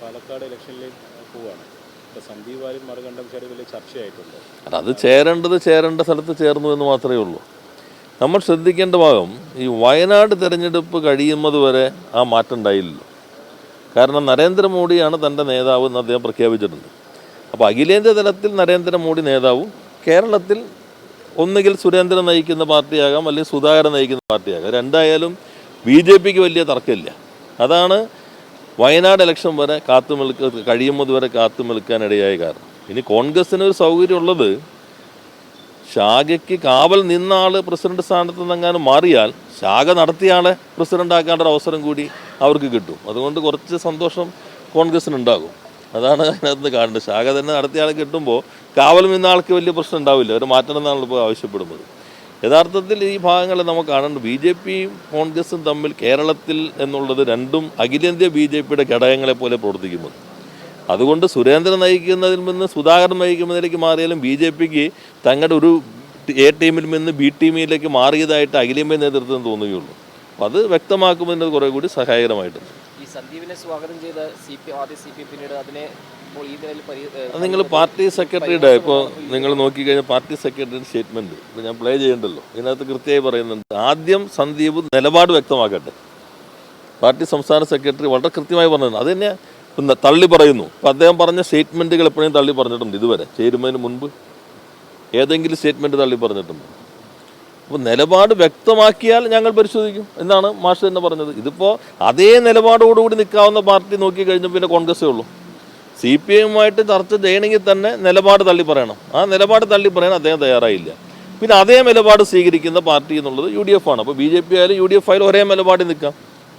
പാലക്കാട് ഇലക്ഷനിലേക്ക് പോവാണ്. സന്ദീപ് വാര്യൻ മറുകണ്ഠം വലിയ ചർച്ചയായിട്ടുണ്ട്. അത് ചേരേണ്ടത് ചേരേണ്ട സ്ഥലത്ത് ചേർന്നു എന്ന് മാത്രമേ ഉള്ളൂ. നമ്മൾ ശ്രദ്ധിക്കേണ്ട ഭാഗം ഈ വയനാട് തിരഞ്ഞെടുപ്പ് കഴിയുന്നത് വരെ ആ മാറ്റം ഉണ്ടായില്ലല്ലോ. കാരണം നരേന്ദ്രമോദിയാണ് തന്റെ നേതാവ് എന്ന് അദ്ദേഹം പ്രഖ്യാപിച്ചിട്ടുണ്ട്. അപ്പോൾ അഖിലേന്ത്യാ തലത്തിൽ നരേന്ദ്രമോദി നേതാവും കേരളത്തിൽ ഒന്നുകിൽ സുരേന്ദ്രൻ നയിക്കുന്ന പാർട്ടിയാകാം അല്ലെങ്കിൽ സുധാകരൻ നയിക്കുന്ന പാർട്ടിയാകാം. രണ്ടായാലും ബി ജെ പിക്ക് വലിയ തർക്കമില്ല. അതാണ് വയനാട് ഇലക്ഷൻ വരെ കാത്തു നിൽക്ക കഴിയുന്നത് വരെ കാത്തു നിൽക്കാനിടയായ കാരണം. ഇനി കോൺഗ്രസിന് ഒരു സൗകര്യം ഉള്ളത് ശാഖയ്ക്ക് കാവൽ നിന്ന ആൾ പ്രസിഡന്റ് സ്ഥാനത്ത് നിന്നെങ്ങാനും മാറിയാൽ ശാഖ നടത്തിയ ആളെ പ്രസിഡന്റ് ആക്കാനുള്ള അവസരം കൂടി അവർക്ക് കിട്ടും. അതുകൊണ്ട് കുറച്ച് സന്തോഷം കോൺഗ്രസിന് ഉണ്ടാകും അതാണ് അതിനകത്ത് കാണേണ്ടത്. ശാഖ തന്നെ നടത്തിയ ആളെ കിട്ടുമ്പോൾ കാവൽ നിന്ന ആൾക്ക് വലിയ പ്രശ്നം ഉണ്ടാവില്ല. അവർ മാറ്റണം എന്നാണ് ഇപ്പോൾ ആവശ്യപ്പെടുന്നത്. യഥാർത്ഥത്തിൽ ഈ ഭാഗങ്ങൾ നമുക്ക് കാണേണ്ടത് ബി ജെ പിയും കോൺഗ്രസും തമ്മിൽ കേരളത്തിൽ എന്നുള്ളത് രണ്ടും അഖിലേന്ത്യാ ബി ജെ പിയുടെ ഘടകങ്ങളെ പോലെ പ്രവർത്തിക്കുന്നത് അതുകൊണ്ട് സുരേന്ദ്രൻ നയിക്കുന്നതിൽ നിന്ന് സുധാകരൻ നയിക്കുന്നതിലേക്ക് മാറിയാലും ബി ജെ പിക്ക് തങ്ങളുടെ ഒരു എ ടീമിൽ നിന്ന് ബി ടീമിലേക്ക് മാറിയതായിട്ട് അഖിലേന്ത്യ നേതൃത്വം തോന്നുകയുള്ളൂ. അപ്പോൾ അത് വ്യക്തമാക്കുന്നതിന് കുറേ കൂടി സഹായകരമായിട്ടുണ്ട്. ഈ സന്ദീപിനെ സ്വാഗതം ചെയ്ത സി പി ആദ്യ സി പി പിന്നീട് അതിനെ നിങ്ങൾ പാർട്ടി സെക്രട്ടറിയുടെ ഇപ്പോൾ നിങ്ങൾ നോക്കിക്കഴിഞ്ഞാൽ പാർട്ടി സെക്രട്ടറിയുടെ സ്റ്റേറ്റ്മെന്റ് ഇപ്പോൾ ഞാൻ പ്ലേ ചെയ്യണ്ടല്ലോ. ഇതിനകത്ത് കൃത്യമായി പറയുന്നുണ്ട്. ആദ്യം സന്ദീപ് നിലപാട് വ്യക്തമാക്കട്ടെ. പാർട്ടി സംസ്ഥാന സെക്രട്ടറി വളരെ കൃത്യമായി പറഞ്ഞത് അത് തന്നെ ഇപ്പം തള്ളി പറയുന്നു. ഇപ്പം അദ്ദേഹം പറഞ്ഞ സ്റ്റേറ്റ്മെന്റുകൾ എപ്പോഴും തള്ളി പറഞ്ഞിട്ടുണ്ട് ഇതുവരെ. ചേരുന്നതിന് മുൻപ് ഏതെങ്കിലും സ്റ്റേറ്റ്മെന്റ് തള്ളി പറഞ്ഞിട്ടുണ്ട്. അപ്പോൾ നിലപാട് വ്യക്തമാക്കിയാൽ ഞങ്ങൾ പരിശോധിക്കും. എന്നാണ് മാഷ് തന്നെ പറഞ്ഞത്. ഇതിപ്പോൾ അതേ നിലപാടോടുകൂടി നിൽക്കാവുന്ന പാർട്ടി നോക്കി കഴിഞ്ഞാൽ പിന്നെ കോൺഗ്രസ്സേ ഉള്ളൂ. സി പി എമ്മുമായിട്ട് ചർച്ച ചെയ്യണമെങ്കിൽ തന്നെ നിലപാട് തള്ളി പറയണം. ആ നിലപാട് തള്ളി പറയാൻ അദ്ദേഹം തയ്യാറായില്ല. പിന്നെ അതേ നിലപാട് സ്വീകരിക്കുന്ന പാർട്ടി എന്നുള്ളത് യു ഡി എഫ് ആണ്. അപ്പോൾ ബി ജെ പി ആയാലും യു ഡി എഫ് ആയാലും ഒരേ നിലപാടിൽ നിൽക്കാം.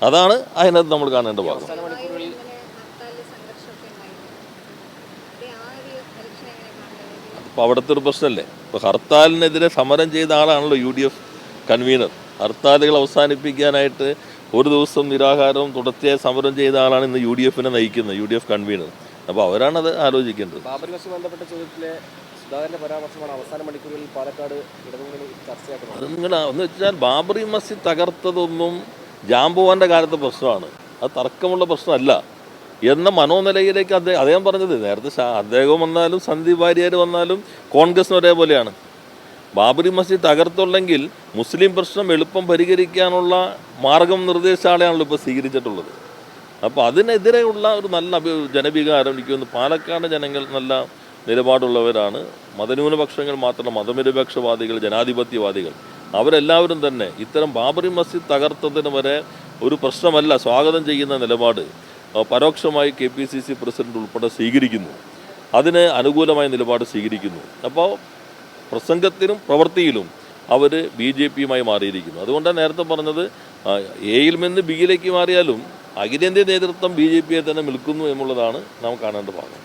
അതാണ് അതിനകത്ത് നമ്മൾ കാണേണ്ട ഭാഗം. അപ്പോൾ അവിടുത്തെ ഒരു പ്രശ്നമല്ലേ? ഇപ്പോൾ ഹർത്താലിനെതിരെ സമരം ചെയ്ത ആളാണല്ലോ യു ഡി എഫ് കൺവീനർ. ഹർത്താലുകൾ അവസാനിപ്പിക്കാനായിട്ട് ഒരു ദിവസം നിരാഹാരവും തുടർച്ചയായി സമരം ചെയ്ത ആളാണ് ഇന്ന് യു ഡി എഫിനെ നയിക്കുന്നത് യു ഡി എഫ് കൺവീനർ. അപ്പോൾ അവരാണത് ആലോചിക്കേണ്ടത്. മസ്ജിദ് ബന്ധപ്പെട്ട ചോദ്യത്തിലെ സുധാകരന്റെ പരാമർശമാണ് അവസാന മണിക്കൂറുകളിൽ പാലക്കാട് ഇടതുമുന്നണി ചർച്ചയാക്കുന്നത്. അത് നിങ്ങൾ എന്ന് വെച്ചാൽ ബാബറി മസ്ജിദ് തകർത്തതൊന്നും ജാംബുവാന്റെ കാലത്തെ പ്രശ്നമാണ്. അത് തർക്കമുള്ള പ്രശ്നമല്ല. എന്ന മനോനിലയിലേക്ക് അദ്ദേഹം അദ്ദേഹം പറഞ്ഞത് നേരത്തെ അദ്ദേഹം വന്നാലും സന്ദീപ് വാര്യർ വന്നാലും കോൺഗ്രസിന് ഒരേപോലെയാണ്. ബാബറി മസ്ജിദ് തകർത്തുള്ളെങ്കിൽ മുസ്ലിം പ്രശ്നം എളുപ്പം പരിഹരിക്കാനുള്ള മാർഗം നിർദ്ദേശാളെയാണല്ലോ ഇപ്പോൾ സ്വീകരിച്ചിട്ടുള്ളത്. അപ്പോൾ അതിനെതിരെയുള്ള ഒരു നല്ല ജനവികാരം എനിക്ക് തോന്നുന്നു പാലക്കാട് ജനങ്ങൾ നല്ല നിലപാടുള്ളവരാണ്. മതന്യൂനപക്ഷങ്ങൾ മാത്രം മതനിരപേക്ഷവാദികൾ ജനാധിപത്യവാദികൾ. അവരെല്ലാവരും തന്നെ ഇത്തരം ബാബറി മസ്ജിദ് തകർത്തതിന് വരെ ഒരു പ്രശ്നമല്ല സ്വാഗതം ചെയ്യുന്ന നിലപാട് പരോക്ഷമായി K P C C president ഉൾപ്പെടെ സ്വീകരിക്കുന്നു. അതിന് അനുകൂലമായ നിലപാട് സ്വീകരിക്കുന്നു. അപ്പോൾ പ്രസംഗത്തിലും പ്രവൃത്തിയിലും അവർ ബി ജെ പിയുമായി മാറിയിരിക്കുന്നു. അതുകൊണ്ടാണ് നേരത്തെ പറഞ്ഞത് എയിൽ നിന്ന് ബിയിലേക്ക് മാറിയാലും അഖിലേന്ത്യാ നേതൃത്വം ബി ജെ പിയെ തന്നെ നിൽക്കുന്നു എന്നുള്ളതാണ് നാം കാണേണ്ട ഭാഗം.